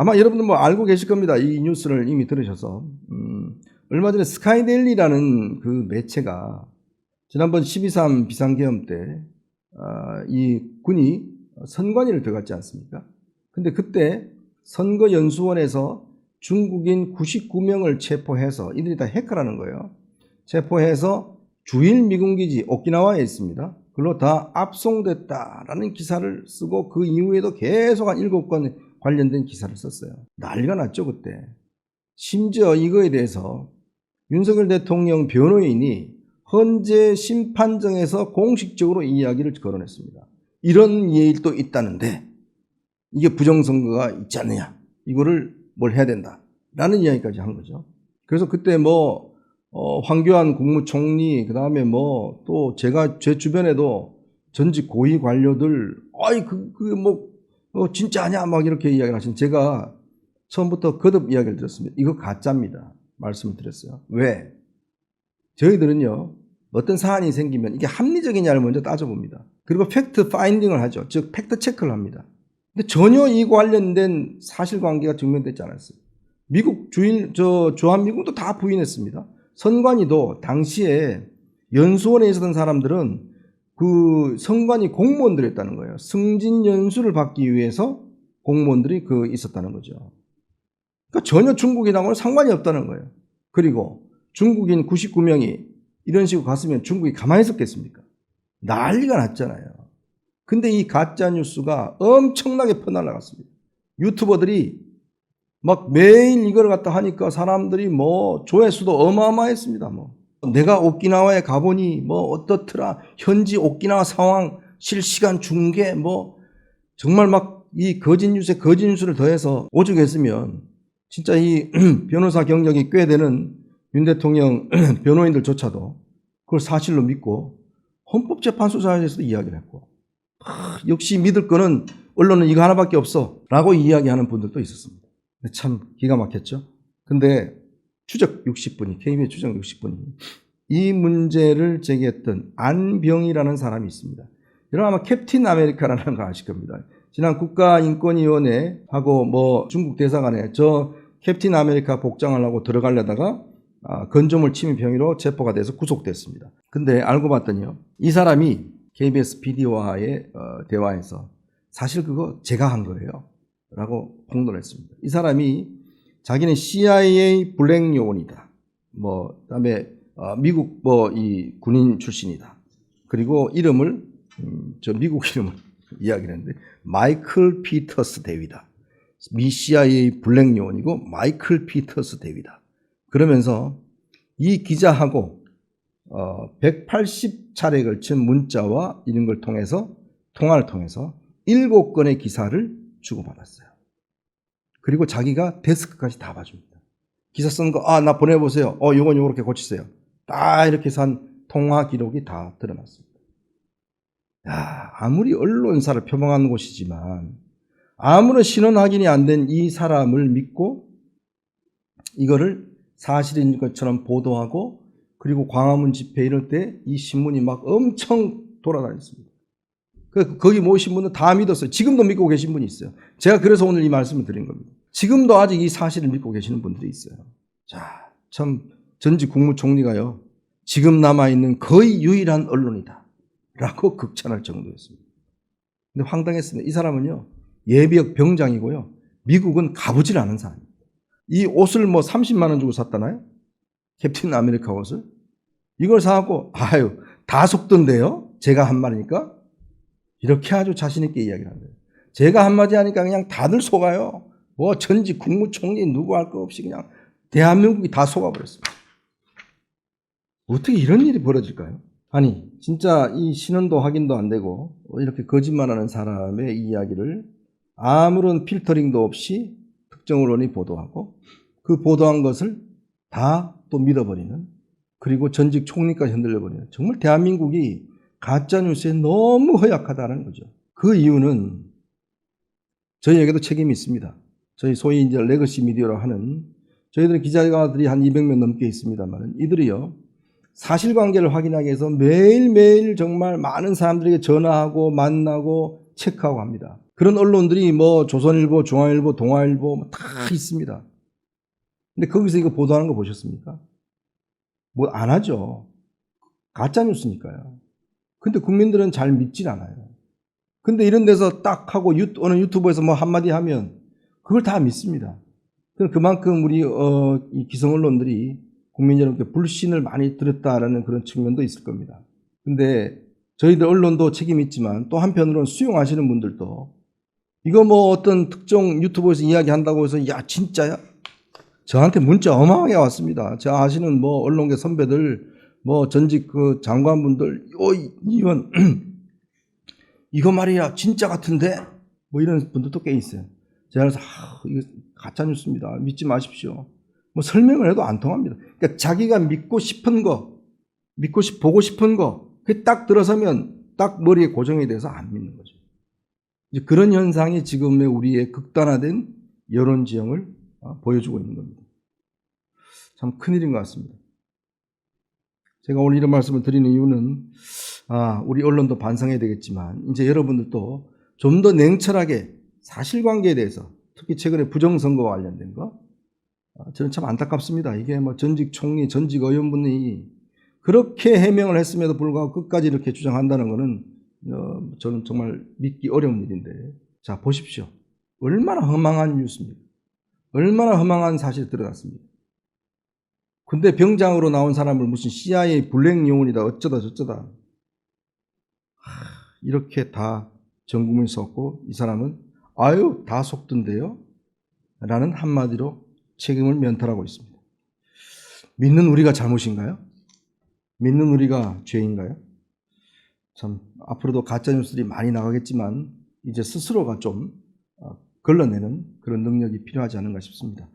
아마 여러분들 뭐 알고 계실 겁니다. 이 뉴스를 이미 들으셔서. 음, 얼마 전에 스카이데일리라는 그 매체가 지난번 12.3 비상계엄 때, 아, 이 군이 선관위를 들어갔지 않습니까? 근데 그때 선거연수원에서 중국인 99명을 체포해서 이들이 다 해커라는 거예요. 체포해서 주일 미군기지 오키나와에 있습니다. 그걸로 다 압송됐다라는 기사를 쓰고 그 이후에도 계속 한 7건 관련된 기사를 썼어요. 난리가 났죠, 그때. 심지어 이거에 대해서 윤석열 대통령 변호인이 헌재 심판정에서 공식적으로 이 이야기를 거론했습니다. 이런 일도 있다는데 이게 부정선거가 있지 않느냐. 이거를 뭘 해야 된다. 라는 이야기까지 한 거죠. 그래서 그때 뭐, 어, 황교안 국무총리, 그 다음에 뭐, 또 제가 제 주변에도 전직 고위 관료들, 아이, 그, 그, 뭐, 어, 진짜 아냐? 막 이렇게 이야기를 하신 제가 처음부터 거듭 이야기를 드렸습니다. 이거 가짜입니다. 말씀을 드렸어요. 왜? 저희들은요, 어떤 사안이 생기면 이게 합리적이냐를 먼저 따져봅니다. 그리고 팩트 파인딩을 하죠. 즉, 팩트 체크를 합니다. 근데 전혀 이 관련된 사실관계가 증명되지 않았어요. 미국 주인, 저, 주한미군도 다 부인했습니다. 선관위도 당시에 연수원에 있었던 사람들은 그 선관위 공무원들이었다는 거예요. 승진 연수를 받기 위해서 공무원들이 그 있었다는 거죠. 그러니까 전혀 중국이랑은 상관이 없다는 거예요. 그리고 중국인 99명이 이런 식으로 갔으면 중국이 가만히 있었겠습니까? 난리가 났잖아요. 근데 이 가짜 뉴스가 엄청나게 퍼날라갔습니다. 유튜버들이 막 매일 이걸 갖다 하니까 사람들이 뭐 조회수도 어마어마했습니다. 뭐 내가 오키나와에 가보니 뭐 어떻더라 현지 오키나와 상황 실시간 중계 뭐 정말 막 이 거짓 뉴스에 거짓 뉴스를 더해서 오죽했으면 진짜 이 변호사 경력이 꽤 되는 윤 대통령 변호인들조차도 그걸 사실로 믿고 헌법재판소장에서도 이야기를 했고 아, 역시 믿을 거는 언론은 이거 하나밖에 없어 라고 이야기하는 분들도 있었습니다. 참 기가 막혔죠. 근데 추적 60분이 KBS 추적 60분이 이 문제를 제기했던 안병이라는 사람이 있습니다. 여러분 아마 캡틴 아메리카라는 거 아실 겁니다. 지난 국가인권위원회하고 뭐 중국 대사관에 저 캡틴 아메리카 복장을 하고 들어가려다가 아, 건조물 침입 혐의로 체포가 돼서 구속됐습니다. 근데 알고 봤더니요. 이 사람이 KBS PD와의 어, 대화에서 사실 그거 제가 한 거예요. 라고 공론을 했습니다. 이 사람이 자기는 CIA 블랙 요원이다. 뭐, 그 다음에 어, 미국 뭐 이 군인 출신이다. 그리고 이름을, 음, 저 미국 이름을 이야기를 했는데, 마이클 피터스 대위다. 미 CIA 블랙 요원이고, 마이클 피터스 대위다. 그러면서 이 기자하고 어, 180차례에 걸친 문자와 이런 걸 통해서 통화를 통해서 7건의 기사를 주고받았어요. 그리고 자기가 데스크까지 다 봐줍니다. 기사 쓰는 거, 아, 나 보내보세요. 어, 요건 요렇게 고치세요. 다 이렇게 산 통화 기록이 다 드러났습니다. 야, 아무리 언론사를 표방하는 곳이지만 아무런 신원 확인이 안 된 이 사람을 믿고 이거를 사실인 것처럼 보도하고 그리고 광화문 집회 이럴 때 이 신문이 막 엄청 돌아다녔습니다. 그 거기 모이신 분은 다 믿었어요. 지금도 믿고 계신 분이 있어요. 제가 그래서 오늘 이 말씀을 드린 겁니다. 지금도 아직 이 사실을 믿고 계시는 분들이 있어요. 자, 참 전직 국무총리가요. 지금 남아 있는 거의 유일한 언론이다. 라고 극찬할 정도였습니다. 근데 황당했습니다. 이 사람은요. 예비역 병장이고요. 미국은 가보질 않은 사람입니다. 이 옷을 뭐 30만 원 주고 샀다나요? 캡틴 아메리카 옷을? 이걸 사갖고 아유 다 속던데요? 제가 한 말이니까 이렇게 아주 자신 있게 이야기를 하는 거예요. 제가 한마디 하니까 그냥 다들 속아요. 뭐 전직 국무총리 누구 할 거 없이 그냥 대한민국이 다 속아버렸습니다. 어떻게 이런 일이 벌어질까요? 아니 진짜 이 신원도 확인도 안 되고 이렇게 거짓말하는 사람의 이야기를 아무런 필터링도 없이 특정 언론이 보도하고 그 보도한 것을 다또 믿어버리는 그리고 전직 총리까지 흔들려버리는 정말 대한민국이 가짜뉴스에 너무 허약하다는 거죠. 그 이유는 저희에게도 책임이 있습니다. 저희 소위 이제 레거시 미디어로 하는 저희들은 기자들이 한 200명 넘게 있습니다만 이들이요 사실관계를 확인하기 위해서 매일매일 정말 많은 사람들에게 전화하고 만나고 체크하고 합니다. 그런 언론들이 뭐 조선일보, 중앙일보, 동아일보 뭐다 있습니다. 근데 거기서 이거 보도하는 거 보셨습니까? 뭐 안 하죠. 가짜 뉴스니까요. 근데 국민들은 잘 믿질 않아요. 근데 이런 데서 딱 하고 유, 어느 유튜브에서 뭐 한마디 하면 그걸 다 믿습니다. 그만큼 우리 어, 이 기성 언론들이 국민 여러분께 불신을 많이 들었다라는 그런 측면도 있을 겁니다. 근데 저희들 언론도 책임 있지만 또 한편으로는 수용하시는 분들도 이거 뭐 어떤 특정 유튜브에서 이야기한다고 해서 야 진짜야? 저한테 문자 어마어마하게 왔습니다. 저 아시는 뭐 언론계 선배들 뭐 전직 그 장관분들 어 이- 이건 이거 말이야 진짜 같은데 뭐 이런 분들도 꽤 있어요. 제가 그래서 아, 이거 가짜 뉴스입니다. 믿지 마십시오. 뭐 설명을 해도 안 통합니다. 그러니까 자기가 믿고 싶은 거, 믿고 싶 보고 싶은 거, 그 딱 들어서면 딱 머리에 고정이 돼서 안 믿는 거죠. 이제 그런 현상이 지금의 우리의 극단화된 여론 지형을 어, 보여주고 있는 겁니다. 참 큰일인 것 같습니다. 제가 오늘 이런 말씀을 드리는 이유는 아, 우리 언론도 반성해야 되겠지만 이제 여러분들도 좀 더 냉철하게 사실관계에 대해서 특히 최근에 부정선거와 관련된 거 아, 저는 참 안타깝습니다. 이게 뭐 전직 총리, 전직 의원분이 그렇게 해명을 했음에도 불구하고 끝까지 이렇게 주장한다는 것은 어, 저는 정말 믿기 어려운 일인데 자 보십시오. 얼마나 허망한 뉴스입니까? 얼마나 허망한 사실이 들어갔습니까? 근데 병장으로 나온 사람을 무슨 CIA 블랙 영혼이다 어쩌다 저쩌다 하, 이렇게 다 전국민 썼고 이 사람은 아유 다 속던데요 라는 한마디로 책임을 면탈하고 있습니다. 믿는 우리가 잘못인가요? 믿는 우리가 죄인가요? 참 앞으로도 가짜 뉴스들이 많이 나가겠지만 이제 스스로가 좀 어, 걸러내는 그런 능력이 필요하지 않은가 싶습니다.